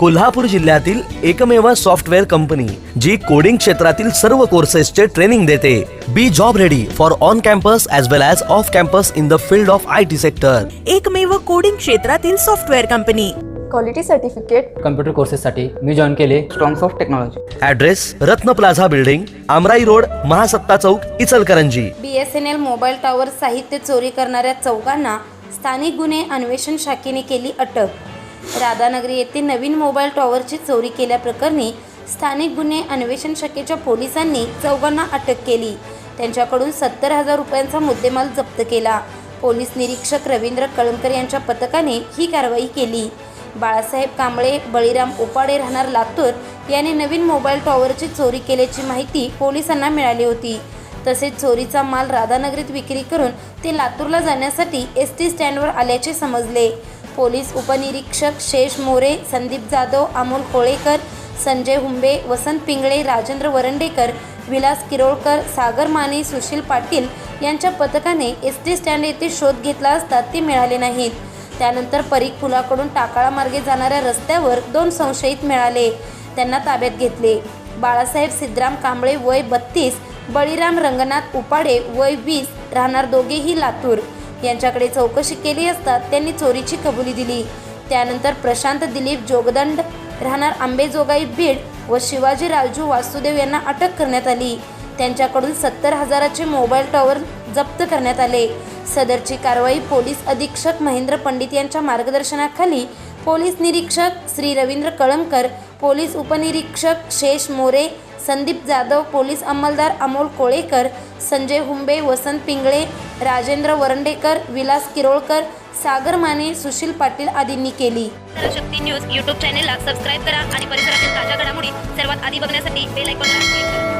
कोल्हापूर जिल्ह्यातील एकमेव software company जी coding क्षेत्रातील सर्व कोर्सेसचे ट्रेनिंग देते. Be job ready for on campus as well as off campus in the field of I T sector एकमेव coding क्षेत्रातील software company. Quality certificate computer कोर्सेससाठी मी join केले. Strongs of technology address Ratna plaza building Amrai road Mahasatta Chowk Ichalkaranji. B S N L mobile tower साहित्य चोरी करणाऱ्या चौघांना स्थानिक गुन्हे अन्वेषण शाखेने केली अटक. राधानगरी येथे नवीन मोबाईल टॉवरची चोरी केल्याप्रकरणी स्थानिक गुन्हे अन्वेषण शाखेच्या पोलिसांनी चौघांना अटक केली. त्यांच्याकडून सत्तर हजार रुपयांचा मुद्देमाल जप्त केला. पोलीस निरीक्षक रवींद्र कळमकर यांच्या पथकाने ही कारवाई केली. बाळासाहेब कांबळे बळीराम ओपाडे राहणार लातूर याने नवीन मोबाईल टॉवरची चोरी केल्याची माहिती पोलिसांना मिळाली होती. तसेच चोरीचा माल राधानगरीत विक्री करून ते लातूरला जाण्यासाठी एस टी स्टँडवर आल्याचे समजले. पोलीस उपनिरीक्षक शेष मोरे संदीप जाधव अमोल कोळेकर संजय हुंबे वसंत पिंगळे राजेंद्र वरंडेकर विलास किरोळकर सागर माने सुशील पाटील यांच्या पथकाने एस टी स्टँड येथे शोध घेतला असता ते मिळाले नाहीत. त्यानंतर परीख पुलाकडून टाकाळा मार्गे जाणाऱ्या रस्त्यावर दोन संशयित मिळाले. त्यांना ताब्यात घेतले. बाळासाहेब सिद्धराम कांबळे वय बत्तीस बळीराम रंगनाथ उपाडे वय वीस राहणार दोघेही लातूर. यांच्याकडे चौकशी केली असता त्यांनी चोरीची कबुली दिली. त्यानंतर प्रशांत दिलीप जोगदंड राहणार आंबेजोगाई बीड व शिवाजी राजू वासुदेव यांना अटक करण्यात आली. त्यांच्याकडून सत्तर हजाराचे मोबाईल टॉवर जप्त करण्यात आले. सदरची कारवाई पोलीस अधीक्षक महेंद्र पंडित यांच्या मार्गदर्शनाखाली पोलीस निरीक्षक श्री रवींद्र कळमकर पोलीस उपनिरीक्षक शेष मोरे संदीप जाधव पोलीस अंमलदार अमोल कोळेकर संजय हुंबे वसंत पिंगळे राजेंद्र वरंडेकर विलास किरोळकर सागर माने सुशील पाटील आदींनी केली. शक्ती न्यूज यूट्यूब चॅनेलला सबस्क्राईब करा आणि परिसरातील ताज्या घडामोडी सर्वात आधी बघण्यासाठी बेल आयकॉनला क्लिक करा.